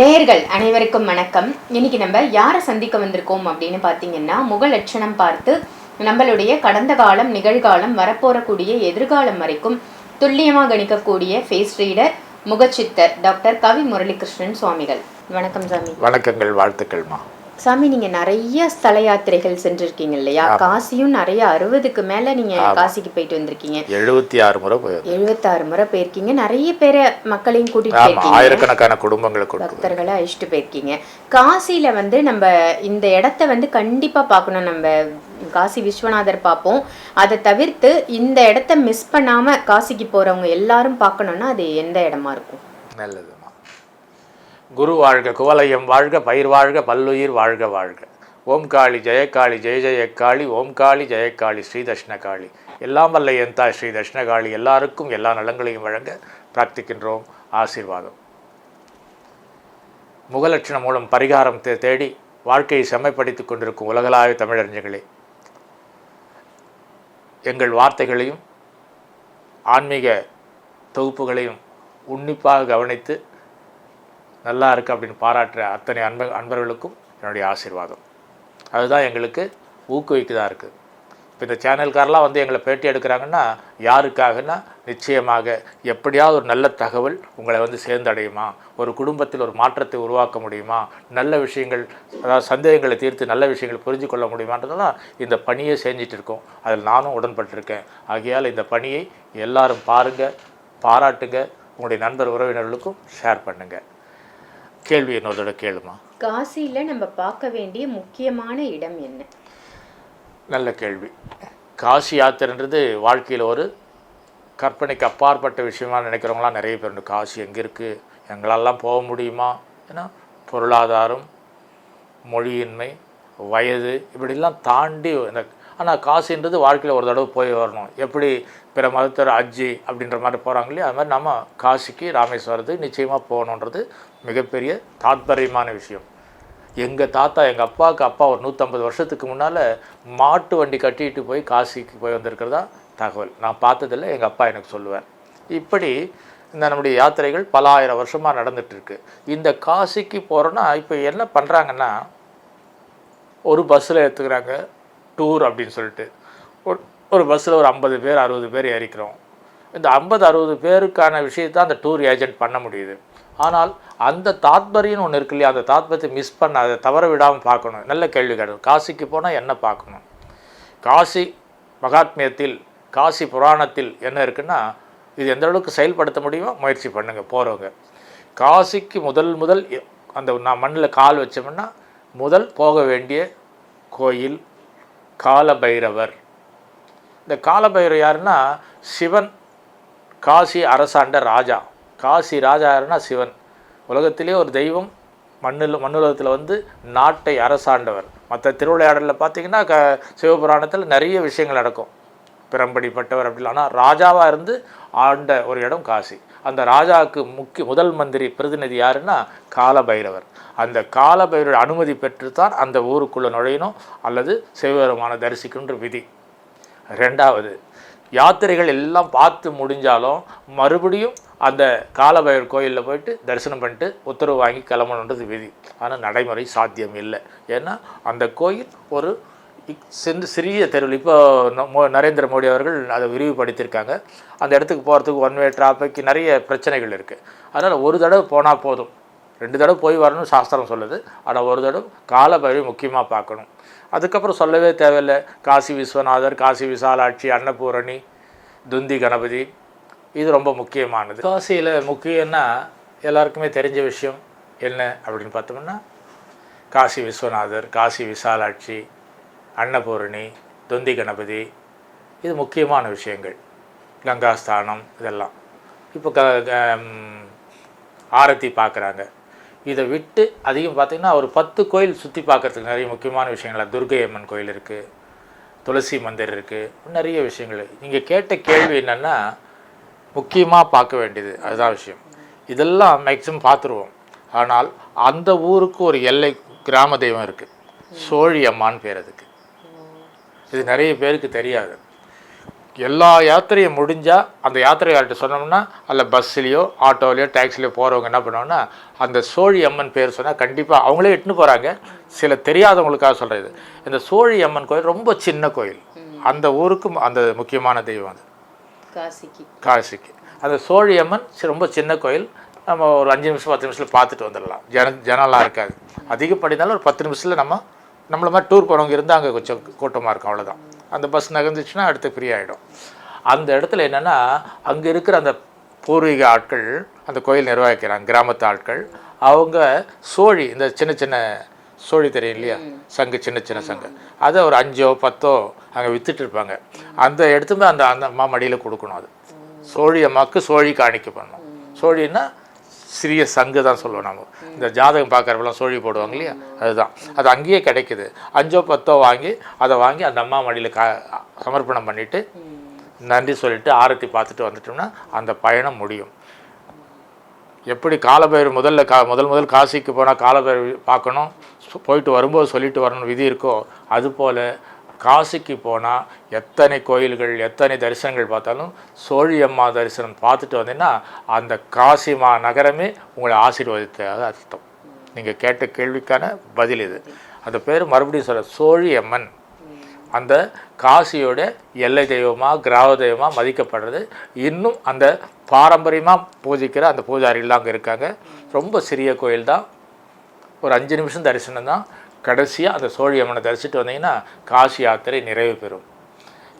நேர்கள் அனைவருக்கும் வணக்கம். இன்னைக்கு நம்ம யாரை சந்திக்க வந்திருக்கோம் அப்படின்னு பார்த்தீங்கன்னா முக லட்சணம் பார்த்து நம்மளுடைய கடந்த காலம் நிகழ்காலம் வரப்போறக்கூடிய எதிர்காலம் வரைக்கும் துல்லியமாக கணிக்கக்கூடிய ஃபேஸ் ரீடர் முகச்சித்தர் டாக்டர் கவி முரளிகிருஷ்ணன் சுவாமிகள். வணக்கம் சாமி. வணக்கங்கள் வாழ்த்துக்கள்மா. சாமி நீங்க நிறைய ஸ்தல யாத்திரைகள் சென்றிருக்கீங்க இல்லையா? காசியும் நிறைய அறுபதுக்கு மேல நீங்க காசிக்கு போயிட்டு வந்திருக்கீங்க. எழுபத்தி ஆறு முறை போயிருக்கோம் எழுபத்தாறு முறை போயிருக்கீங்க. நிறைய பேரை மக்களையும் கூட்டிட்டு ஆயிரக்கணக்கான குடும்பங்களை கொண்டு பக்தர்களை அழிச்சிட்டு போயிருக்கீங்க. காசியில வந்து நம்ம இந்த இடத்த வந்து கண்டிப்பா பார்க்கணும். நம்ம காசி விஸ்வநாதர் பார்ப்போம். அதை தவிர்த்து இந்த இடத்த மிஸ் பண்ணாம காசிக்கு போறவங்க எல்லாரும் பார்க்கணும்னா அது எந்த இடமா இருக்கும்? நல்லதுமா குரு வாழ்க குவலயம் வாழ்க பயிர் வாழ்க பல்லுயிர் வாழ்க வாழ்க. ஓம் காளி ஜெயக்காளி ஜெய ஜெயக்காளி ஓம் காளி ஜெயக்காளி ஸ்ரீ தட்சிணகாளி எல்லாம் வல்ல எந்தா ஸ்ரீ தட்சிணகாளி எல்லாருக்கும் எல்லா நலங்களையும் வழங்க பிரார்த்திக்கின்றோம். ஆசீர்வாதம். முகலட்சணம் மூலம் பரிகாரம் தேடி வாழ்க்கையை செம்மைப்படுத்திக் கொண்டிருக்கும் உலகளாவிய தமிழறிஞர்களே எங்கள் வார்த்தைகளையும் ஆன்மீக தொகுப்புகளையும் உன்னிப்பாக கவனித்து நல்லா இருக்குது அப்படின்னு பாராட்டுற அத்தனை அன்ப அன்பர்களுக்கும் என்னுடைய ஆசீர்வாதம். அதுதான் எங்களுக்கு ஊக்குவிக்குதாக இருக்குது இப்போ இந்த சேனல்காரெலாம் வந்து எங்களை பேட்டி எடுக்கிறாங்கன்னா யாருக்காகன்னா நிச்சயமாக எப்படியாவது ஒரு நல்ல தகவல் உங்களை வந்து சேர்ந்தடையுமா? ஒரு குடும்பத்தில் ஒரு மாற்றத்தை உருவாக்க முடியுமா? நல்ல விஷயங்கள் அதாவது சந்தேகங்களை தீர்த்து நல்ல விஷயங்கள் புரிஞ்சு கொள்ள முடியுமான்றதெல்லாம் இந்த பணியை செஞ்சிட்டு இருக்கோம். அதில் நானும் உடன்பட்டிருக்கேன். ஆகையால் இந்த பணியை எல்லாரும் பாருங்கள் பாராட்டுங்க உங்களுடைய நண்பர் உறவினர்களுக்கும் ஷேர் பண்ணுங்கள் கேள்வி என்னோட கேளுமா? காசியில நம்ம பார்க்க வேண்டிய முக்கியமான இடம் என்ன? நல்ல கேள்வி. காசி யாத்திரைன்றது வாழ்க்கையில் ஒரு கற்பனைக்கு அப்பாற்பட்ட விஷயமா நினைக்கிறவங்களாம் நிறைய பேர் உண்டு. காசி எங்கே இருக்குது எங்களெல்லாம் போக முடியுமா? ஏன்னா பொருளாதாரம் மொழியின்மை வயது இப்படிலாம் தாண்டி இந்த ஆனால் காசின்றது வாழ்க்கையில் ஒரு தடவை போய் வரணும். எப்படி பிற மதத்தர் அஜ்ஜி அப்படின்ற மாதிரி போகிறாங்க இல்லையா? அது மாதிரி நம்ம காசிக்கு ராமேஸ்வரத்துக்கு நிச்சயமாக போகணுன்றது மிகப்பெரிய தாத்பரியமான விஷயம். எங்கள் தாத்தா எங்கள் அப்பாவுக்கு அப்பா ஒரு நூற்றம்பது வருஷத்துக்கு முன்னால் மாட்டு வண்டி கட்டிட்டு போய் காசிக்கு போய் வந்திருக்கிறதா தகவல். நான் பார்த்ததில்ல எங்கள் அப்பா எனக்கு சொல்லுவார். இப்படி இந்த நம்முடைய யாத்திரைகள் பல ஆயிரம் வருஷமாக நடந்துகிட்ருக்கு இந்த காசிக்கு போகிறோன்னா இப்போ என்ன பண்ணுறாங்கன்னா ஒரு பஸ்ஸில் எடுத்துக்கிறாங்க டூர் அப்படின்னு சொல்லிட்டு. ஒரு ஒரு பஸ்ஸில் ஒரு ஐம்பது பேர் அறுபது பேர் ஏறிக்கிறோம். இந்த ஐம்பது அறுபது பேருக்கான விஷயத்தை அந்த டூர் ஏஜென்ட் பண்ண முடியுது. ஆனால் அந்த தாத்பரியம்னு ஒன்று இருக்கு இல்லையா? அந்த தாத்பரியத்தை மிஸ் பண்ண அதை தவற விடாமல் பார்க்கணும். நல்ல கேள்வி கேட்கணும் காசிக்கு போனால் என்ன பார்க்கணும்? காசி மகாத்மியத்தில் காசி புராணத்தில் என்ன இருக்குன்னா இது எந்த அளவுக்கு செயல்படுத்த முடியுமோ முயற்சி பண்ணுங்கள் போகிறவங்க காசிக்கு முதல் முதல் அந்த நான் மண்ணில் கால் வச்சோம்னா முதல் போக வேண்டிய கோயில் காலபைரவர். இந்த காலபைரவர் யாருன்னா சிவன் காசி அரசாண்ட ராஜா. காசி ராஜா யாருன்னா சிவன். உலகத்திலே ஒரு தெய்வம் மண்ணில் மண்ணுலகத்தில் வந்து நாட்டை அரசாண்டவர். மற்ற திருவிளையாடலில் பார்த்தீங்கன்னா க சிவபுராணத்தில் நிறைய விஷயங்கள் நடக்கும். பிறம்படிப்பட்டவர் அப்படி ஆனால் ராஜாவாக இருந்து ஆண்ட ஒரு இடம் காசி. அந்த ராஜாவுக்கு முக்கிய முதல் மந்திரி பிரதிநிதி யாருன்னா காலபைரவர். அந்த காலபைரவர் அனுமதி பெற்றுத்தான் அந்த ஊருக்குள்ளே நுழையணும் அல்லது சிவபெருமான தரிசிக்கின்ற விதி. ரெண்டாவது யாத்திரைகள் எல்லாம் பார்த்து முடிஞ்சாலும் மறுபடியும் அந்த காலபைரவர் கோயிலில் போயிட்டு தரிசனம் பண்ணிட்டு உத்தரவு வாங்கி கிளம்பணுன்றது விதி. ஆனால் நடைமுறை சாத்தியம் இல்லை. ஏன்னா அந்த கோயில் ஒரு இக்- சிறிய தெருவில் இப்போ ந- மோ- நரேந்திர மோடி அவர்கள் அதை விரிவுபடுத்தியிருக்காங்க. அந்த இடத்துக்கு போகிறதுக்கு ஒன் வே டிராஃபிக் நிறைய பிரச்சனைகள் இருக்குது அதனால் ஒரு தடவை போனால் போதும். ரெண்டு தடவை போய் வரணும்னு சாஸ்திரம் சொல்லுது. ஆனால் ஒரு தடவை காலபைரவி முக்கியமாக பார்க்கணும். அதுக்கப்புறம் சொல்லவே தேவையில்லை. காசி விஸ்வநாதர் காசி விசாலாட்சி அன்னபூரணி துந்தி கணபதி இது ரொம்ப முக்கியமானது. காசியில் முக்கியம்னா எல்லாருக்குமே தெரிஞ்ச விஷயம் என்ன அப்படின்னு பார்த்தோம்னா காசி விஸ்வநாதர் காசி விசாலாட்சி அன்னபூரணி தொந்தி கணபதி இது முக்கியமான விஷயங்கள். கங்காஸ்தானம் இதெல்லாம். இப்போ க க- ஆரத்தி பார்க்குறாங்க. இதை விட்டு அதிகம் பார்த்திங்கன்னா ஒரு பத்து கோயில் சுற்றி பார்க்கறதுக்கு நிறைய முக்கியமான விஷயங்கள்? துர்கை அம்மன் கோயில் இருக்குது துளசி மந்திர் இருக்குது நிறைய விஷயங்கள். நீங்கள் கேட்ட கேள்வி என்னென்னா முக்கியமாக பார்க்க வேண்டியது அதுதான் விஷயம். இதெல்லாம் மேக்ஸிமம் பார்த்துருவோம். ஆனால் அந்த ஊருக்கு ஒரு எல்லை கிராம தெய்வம் இருக்குது சோழி அம்மான்னு பேர் அதுக்கு. இது நிறைய பேருக்கு தெரியாது. எல்லா யாத்திரையும் முடிஞ்சால் அந்த யாத்திரையார்கிட்ட சொன்னோம்னா அல்ல பஸ்ஸுலேயோ ஆட்டோலையோ டாக்ஸிலையோ போகிறவங்க என்ன பண்ணுவாங்கன்னா அந்த சோழி அம்மன் பேர் சொன்னால் கண்டிப்பாக அவங்களே எட்டுன்னு போகிறாங்க சில தெரியாதவங்களுக்காக சொல்கிறது இந்த சோழி அம்மன் கோயில் ரொம்ப சின்ன கோயில். அந்த ஊருக்கு அந்த முக்கியமான தெய்வம் அது. காசிக்கு. காசிக்கு. அந்த சோழி அம்மன் ரொம்ப சின்ன கோயில். நம்ம ஒரு அஞ்சு நிமிஷம் பத்து நிமிஷத்தில் பார்த்துட்டு வந்துடலாம். ஜன ஜனம்லாம் இருக்காது. அதிகப்படினாலும் ஒரு பத்து நிமிஷத்தில் நம்ம நம்மள மாதிரி டூர் போனவங்க இருந்தால் அங்கே கொஞ்சம் கூட்டமாக இருக்கும் அவ்வளோதான் அந்த பஸ் நகர்ந்துச்சுன்னா அடுத்து ஃப்ரீ ஆகிடும் அந்த இடத்துல என்னென்னா அங்கே இருக்கிற அந்த பூர்வீக ஆட்கள் அந்த கோயில் நிர்வகிக்கிறாங்க கிராமத்து ஆட்கள் அவங்க சோழி இந்த சின்ன சின்ன சோழி தெரியும் இல்லையா? சங்கு சின்ன சின்ன சங்கு. அதை ஒரு அஞ்சோ பத்தோ அங்கே வித்துட்டு இருப்பாங்க. அந்த எடுத்துமே அந்த அந்த அம்மா மடியில் கொடுக்கணும் அது. சோழி அம்மாவுக்கு சோழி காணிக்க பண்ணணும். சோழின்னா சிறிய சங்கு தான் சொல்லுவோம் நம்ம இந்த ஜாதகம் பார்க்குறப்பெல்லாம் சோழி போடுவாங்க இல்லையா? அதுதான். அது அங்கேயே கிடைக்குது. அஞ்சோ பத்தோ வாங்கி அதை வாங்கி அந்த அம்மா மடியில் கா சமர்ப்பணம் பண்ணிவிட்டு நன்றி சொல்லிட்டு ஆரத்தி பார்த்துட்டு வந்துட்டோம்னா அந்த பயணம் முடியும். எப்படி காலபைரவர் முதல்ல கா முதல் முதல் காசிக்கு போனால் காலபைரவர் பார்க்கணும்? போயிட்டு வரும்போது சொல்லிட்டு வரணும் விதி இருக்கோ? அதுபோல் காசிக்கு போனால் எத்தனை கோயில்கள் எத்தனை தரிசனங்கள் பார்த்தாலும் சோழியம்மா தரிசனம் பார்த்துட்டு வந்தீங்கன்னா அந்த காசி மா நகரமே உங்களை ஆசீர்வதித்ததாக அர்த்தம். நீங்கள் கேட்ட கேள்விக்கான பதில் இது. அந்த பேர் மறுபடியும் சொல்ல சோழியம்மன் அந்த காசியோட எல்லை தெய்வமாக கிராம தெய்வமாக மதிக்கப்படுறது. இன்னும் அந்த பாரம்பரியமாக பூஜிக்கிற அந்த பூஜாரிலாம் அங்கே இருக்காங்க. ரொம்ப சிறிய கோயில் தான் ஒரு அஞ்சு நிமிஷம் தரிசனம் தான் கடைசியாக அந்த சோழி அம்மனை தரிசிட்டு வந்தீங்கன்னா காசி யாத்திரை நிறைவு பெறும்.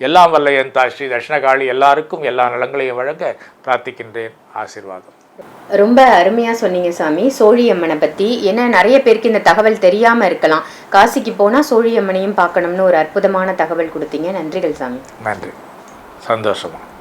எல்லாம் வல்ல என் தா ஸ்ரீ தட்சிணகாளி எல்லாருக்கும் எல்லா நலங்களையும் வழங்க பிரார்த்திக்கின்றேன். ஆசீர்வாதம். ரொம்ப அருமையா சொன்னீங்க சாமி. சோழியம்மனை பத்தி ஏன்னா நிறைய பேருக்கு இந்த தகவல் தெரியாம இருக்கலாம். காசிக்கு போனா சோழியம்மனையும் பார்க்கணும்னு ஒரு அற்புதமான தகவல் கொடுத்தீங்க. நன்றிகள் சாமி. நன்றி. சந்தோஷமா.